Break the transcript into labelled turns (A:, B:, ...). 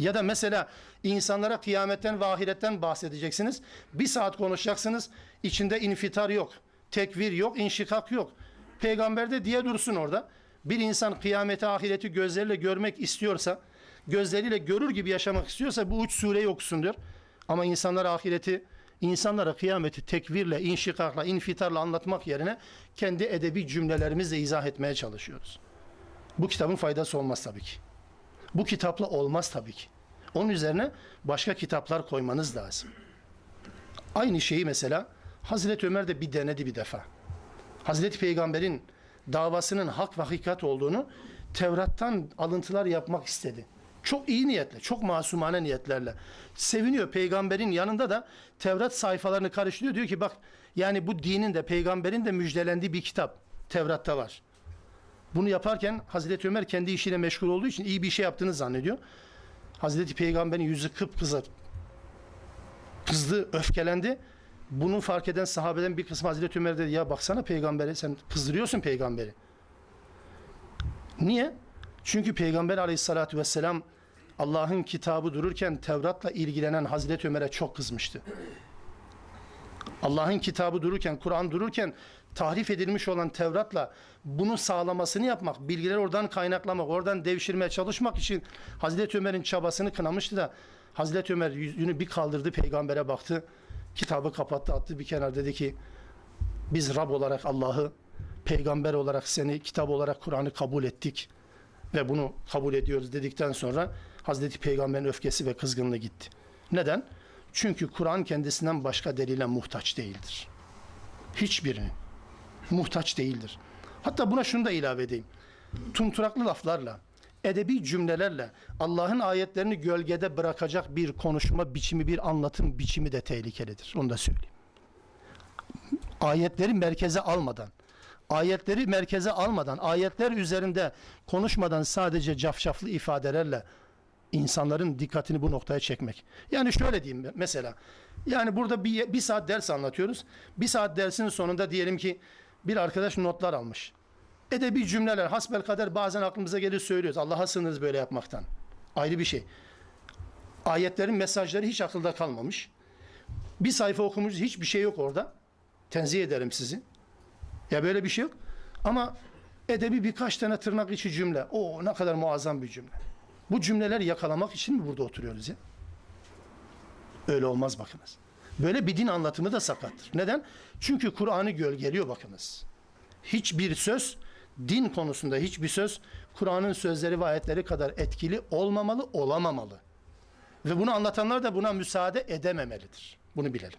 A: Ya da mesela insanlara kıyametten ve ahiretten bahsedeceksiniz. Bir saat konuşacaksınız. İçinde infitar yok. Tekvir yok. inşikak yok. Peygamber de diye dursun orada. Bir insan kıyameti ahireti gözleriyle görmek istiyorsa, gözleriyle görür gibi yaşamak istiyorsa bu üç sureyi okusun. Ama insanlara ahireti, insanlara kıyameti tekvirle, inşikakla, infitarla anlatmak yerine kendi edebi cümlelerimizle izah etmeye çalışıyoruz. Bu kitabın faydası olmaz tabii ki. Bu kitapla olmaz tabii ki. Onun üzerine başka kitaplar koymanız lazım. Aynı şeyi mesela Hazreti Ömer de bir denedi bir defa. Hazreti Peygamber'in davasının hak ve hakikat olduğunu Tevrat'tan alıntılar yapmak istedi. Çok iyi niyetle, çok masumane niyetlerle. Seviniyor peygamberin yanında da Tevrat sayfalarını karıştırıyor. Diyor ki bak yani bu dinin de peygamberin de müjdelendiği bir kitap Tevrat'ta var. Bunu yaparken Hazreti Ömer kendi işiyle meşgul olduğu için iyi bir şey yaptığını zannediyor. Hazreti Peygamber'in yüzü kıpkızar. Kızdı, öfkelendi. Bunu fark eden sahabeden bir kısmı Hazreti Ömer dedi ya baksana peygamberi sen kızdırıyorsun peygamberi. Niye? Çünkü Peygamber aleyhissalatü vesselam Allah'ın kitabı dururken Tevrat'la ilgilenen Hazreti Ömer'e çok kızmıştı. Allah'ın kitabı dururken, Kur'an dururken tahrif edilmiş olan Tevrat'la bunu sağlamasını yapmak, bilgileri oradan kaynaklamak, oradan devşirmeye çalışmak için Hazreti Ömer'in çabasını kınamıştı da Hazreti Ömer yüzünü bir kaldırdı, peygambere baktı. Kitabı kapattı, attı bir kenar dedi ki biz Rab olarak Allah'ı, peygamber olarak seni, kitap olarak Kur'an'ı kabul ettik ve bunu kabul ediyoruz dedikten sonra Hazreti Peygamber'in öfkesi ve kızgınlığı gitti. Neden? Çünkü Kur'an kendisinden başka delile muhtaç değildir. Hiçbirinin. Muhtaç değildir. Hatta buna şunu da ilave edeyim. Tumturaklı laflarla, edebi cümlelerle Allah'ın ayetlerini gölgede bırakacak bir konuşma biçimi, bir anlatım biçimi de tehlikelidir. Onu da söyleyeyim. Ayetleri merkeze almadan, ayetleri merkeze almadan, ayetler üzerinde konuşmadan sadece cafcaflı ifadelerle insanların dikkatini bu noktaya çekmek. Yani şöyle diyeyim mesela. Yani burada bir, bir saat ders anlatıyoruz. Bir saat dersin sonunda diyelim ki bir arkadaş notlar almış. Edebi cümleler hasbel kader bazen aklımıza gelir söylüyoruz. Allah'a sığınırız böyle yapmaktan. Ayrı bir şey. Ayetlerin mesajları hiç akılda kalmamış. Bir sayfa okumuş hiçbir şey yok orada. Tenzih ederim sizi. Ya böyle bir şey yok. Ama edebi birkaç tane tırnak içi cümle. O ne kadar muazzam bir cümle. Bu cümleleri yakalamak için mi burada oturuyoruz ya? Öyle olmaz bakınız. Böyle bir din anlatımı da sakattır. Neden? Çünkü Kur'an'ı gölgeliyor bakınız. Hiçbir söz din konusunda hiçbir söz Kur'an'ın sözleri ve ayetleri kadar etkili olmamalı, olamamalı. Ve bunu anlatanlar da buna müsaade edememelidir. Bunu bilelim.